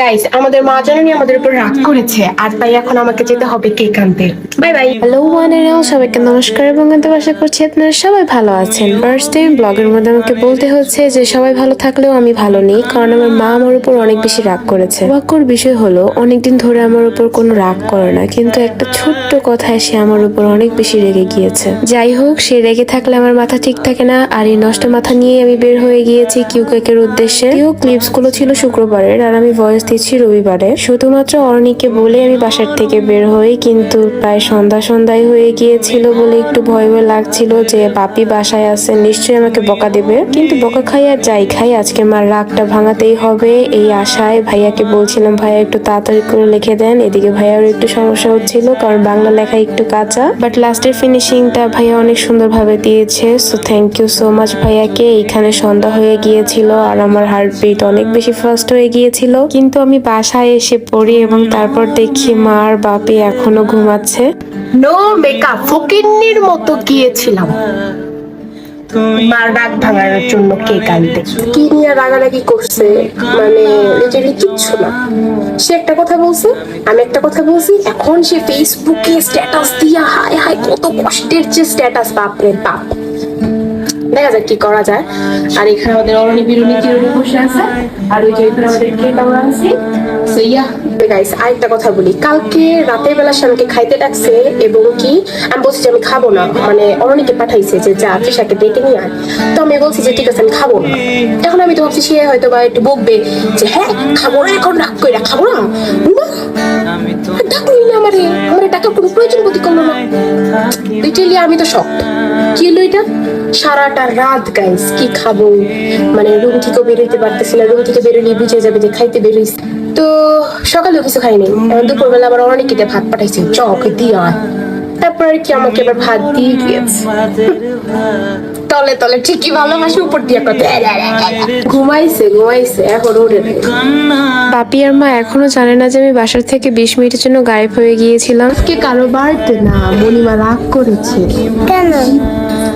Guys আমাদের মা জানানি আমাদের উপর রাগ করেছে। আর তাই এখন আমাকে যেতে হবে কেক আনতে। বাই বাই হ্যালো ওয়ানেরাও, সবাইকে নমস্কার এবং আশা করছি আপনারা সবাই ভালো আছেন। ফার্স্ট ব্লগের মধ্যে আমাকে বলতে হচ্ছে যে, সবাই ভালো থাকলেও আমি ভালো নেই, কারণ আমার মা আমার উপর অনেক বেশি রাগ করেছে। অবাকর বিষয় হলো, অনেকদিন ধরে আমার উপর কোনো রাগ করে না, কিন্তু একটা ছোট্ট কথায় সে আমার উপর অনেক বেশি রেগে গিয়েছে। যাই হোক, সে রেগে থাকলে আমার মাথা ঠিক থাকে না, আর এই নষ্ট মাথা নিয়ে আমি বের হয়ে গিয়েছি কিউ কেকের উদ্দেশ্যে। কিউ ক্লিপসগুলো ছিল শুক্রবারের, আর আমি ভয়েস দিচ্ছি রবিবারে। শুধুমাত্র অরণিকে বলে আমি বাসার থেকে বের হই, কিন্তু প্রায় সন্ধ্যা সন্ধ্যায় হয়ে গিয়েছিল বলে একটু ভয় ভয় লাগছিল যে বাপি বাসায় আছে, নিশ্চয়ই আমাকে বকা দেবে। কিন্তু বকা খাই আর যাই খাই, আজকে মার রাগটা ভাঙাতেই হবে এই আশায়। ভাইয়াকে বলছিলাম, ভাইয়া একটু তাড়াতাড়ি করে লিখে দেন। এদিকে ভাইয়ারও একটু সমস্যা হচ্ছিল, কারণ বাংলা লেখা একটু কাঁচা। বাট লাস্টের ফিনিশিংটা ভাইয়া অনেক সুন্দরভাবে দিয়েছে so thank you so much ভাইয়াকে। এইখানে সন্ধ্যা হয়ে গিয়েছিল আর আমার হার্টবিট অনেক বেশি ফাস্ট হয়ে গিয়েছিল। কিন্তু আমি বাসায় এসে পড়ি এবং তারপর দেখি মার বাপি এখনও ঘুমাচ্ছে। নো মেকআপ ফকিন্নির মতো গিয়েছিলাম। মার রাগ ভাঙানোর জন্য কেক আনতে। কি নিয়ে রাগারাগি করছে মানে লিটারলি কিচ্ছু না। সে একটা কথা বলছে আমি একটা কথা বলছি এখন সে ফেসবুকে স্ট্যাটাস দিয়া হায় হায় কত কষ্টের যে স্ট্যাটাস বাপরে বাপ। দেখা যাক কি করা যায়। আর এখানে আমাদের অরণি বিরুনি চিরুনি বসে আছে। আর ওই যে আমাদের কেক আমি আমি মানে আয়। তো আমি বলছি আছে, আমি আমি সে হয়তো বা একটু বকবে যে হ্যাঁ খাব না এখন, রাগ করে খাব না? আমার। টাকার কোনো প্রয়োজন বোধ করল না। লিটারলি আমি তো শখ কি সারাটা রাত গাইস কি খাব? মানে রুম থেকে বেরোতে পারতেছি না, রুম থেকে বেরোলে বুঝে যাবে যে খাইতে বেরোইস। তো সকালেও কিছু খাইনি দুপুর দুপুরবেলা আবার অনেক কেটে ভাত পাঠাইছে চক দিয়ে। তারপরে কি আমাকে এবার ভাত দিয়ে দিয়েছে। তলে তলে ঠিকই ভালোবাসে উপর দিয়ে কথা ঘুমাইছে ঘুমাইছে এখন ওরে বাপি আর মা এখনও জানে না যে আমি বাসার থেকে বিশ মিনিটের জন্য গায়েব হয়ে গিয়েছিলাম আজকে কারও বাড়তে না মনিমা রাগ করেছে কেন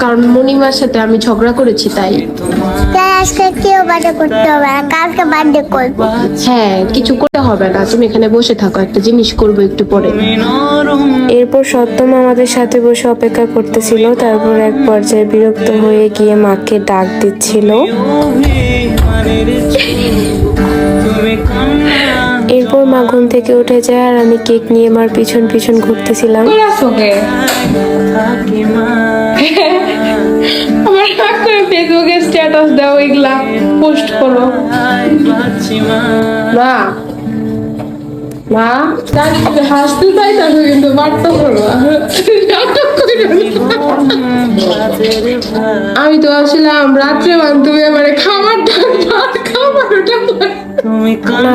কারণ মনিমার সাথে আমি ঝগড়া করেছি তাই আজকে কেউ বার্থডে করতে হবে? না কালকে বার্থডে করব। হ্যাঁ কিছু করতে হবে না। তুমি এখানে বসে থাকো একটা জিনিস করব একটু পরে। এরপর সত্যম আমাদের সাথে বসে অপেক্ষা করতেছিল। তারপর এক পর্যায়ে বিরক্ত হয়ে গিয়ে মাকে ডাক দিচ্ছিল। এরপর মা ঘুম থেকে উঠে যায় আর আমি কেক নিয়ে মার পিছন পিছন ঘুরতেছিলাম। আমার ফেসবুকে স্ট্যাটাস দাও এগুলা পোস্ট করো। মা। মা। জানি তুমি হাসতে চাই তাহলে কিন্তু বার্তা করো। আমি তো আসলাম রাত্রে তুমি আমার না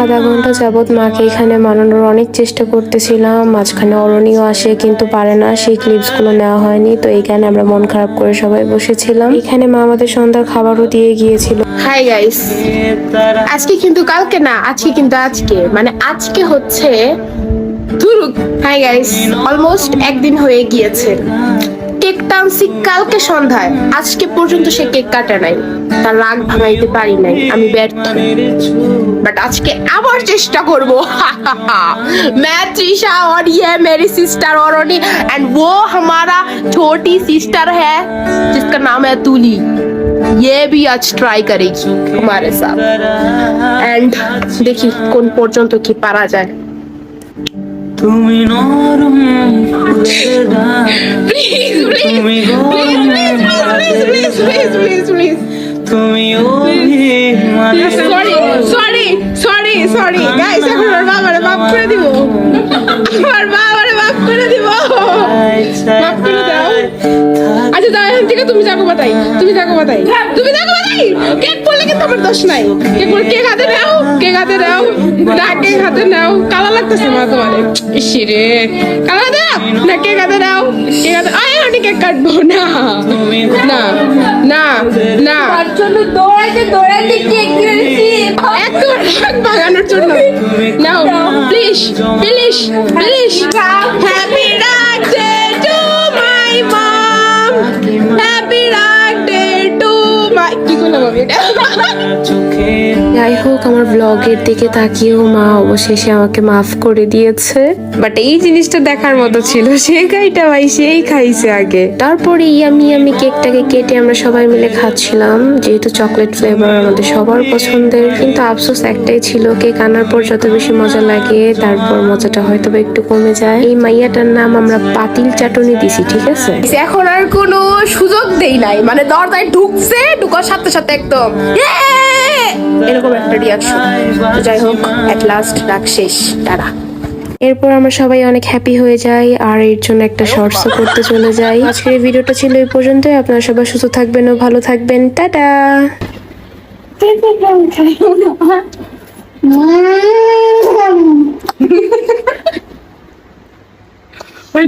আধা ঘণ্টা যাবৎ মাকে এখানে মানানোর অনেক চেষ্টা করতেছিলাম। মাঝখানে অরণিও আসে, কিন্তু পারে না। সেই ক্লিপসগুলো নেওয়া হয়নি, তো এইখানে আমরা মন খারাপ করে সবাই বসেছিলাম। এখানে মা আমাদের সন্ধ্যার খাবারও দিয়ে গিয়েছিল। হাই গাইস আজকে কিন্তু কালকে না, আজকে কিন্তু আজকে। মানে আজকে হচ্ছে ধুরু হাই গাইস অলমোস্ট একদিন হয়ে গিয়েছে। কেক টানছি কালকে সন্ধ্যায় আজকে পর্যন্ত সে কেক কাটে নাই তার রাগ ভাঙাইতে পারি নাই আমি ব্যর্থ बट आज के আবার চেষ্টা করব मैं त्रिशा और ये मेरी सिस्टर औरोनी एंड वो हमारा छोटी सिस्टर है जिसका नाम है तुली ये भी आज ट्राई करेगी हमारे साथ एंड देखी কোন পর্যন্ত কি পারা যায় তুমি নরম আমার বাবারে মাফ করে দিব। আমার বাবারে মাফ করে দিব। মাফ করে দাও। আচ্ছা দাও, এখন থেকে তুমি যাকো বাতাই তুমি যাকো বাতাই তুমি যাকো বাতাই কেক পড়লে কিন্তু আমার দোষ নাই। কেক পড়লে কেক হাতে নাও, কেক হাতে নাও। না, কেক হাতে নাও। কালা লাগতেছে মা তোমারে। ইসিরে কালা দাও না, কেক হাতে নাও। কেক হাতে, আয় আমি কেক কাটবো। না না না না। দৌড়াইতে দৌড়াইতে কেক কিনেছি এত শাক বাগানোর জন্য। নাও please please please happy birthday to my mom happy birthday to my কি করলাম আমি? এটা যাই হোক, আমার ব্লগের দিকে তাকিয়েও মা অবশেষে আমাকে মাফ করে দিয়েছে। বাট এই জিনিসটা দেখার মতো ছিল। সে খাইটা ভাই, সেই খাইছে আগে। তারপরে ইয়ামি ইয়ামি কেকটাকে কেটে আমরা সবাই মিলে খাচ্ছিলাম। যেহেতু চকলেট ফ্লেভার আমাদের সবার পছন্দের। কিন্তু আফসোস একটাই ছিল, কেক আনার পর যত বেশি মজা লাগে, তারপর মজাটা হয়তো একটু কমে যায়। এই মাইয়াটার নাম আমরা পাতিল চাটনি দিছি, ঠিক আছে? এখন আর কোনো সুযোগ দেই নাই। মানে দরজায় ঢুকছে, ঢুকার সাথে সাথে একদম! এরকম একটা রিয়াকশন যাই হোক এট লাস্ট রাগ শেষ তারা এরপর আমরা সবাই অনেক হ্যাপি হয়ে যাই, আর এর জন্য একটা শর্টসও করতে চলে যাই। আজকের ভিডিওটা ছিল এই পর্যন্তই, আপনারা সবাই সুস্থ থাকবেন ও ভালো থাকবেন। টাটা! হয়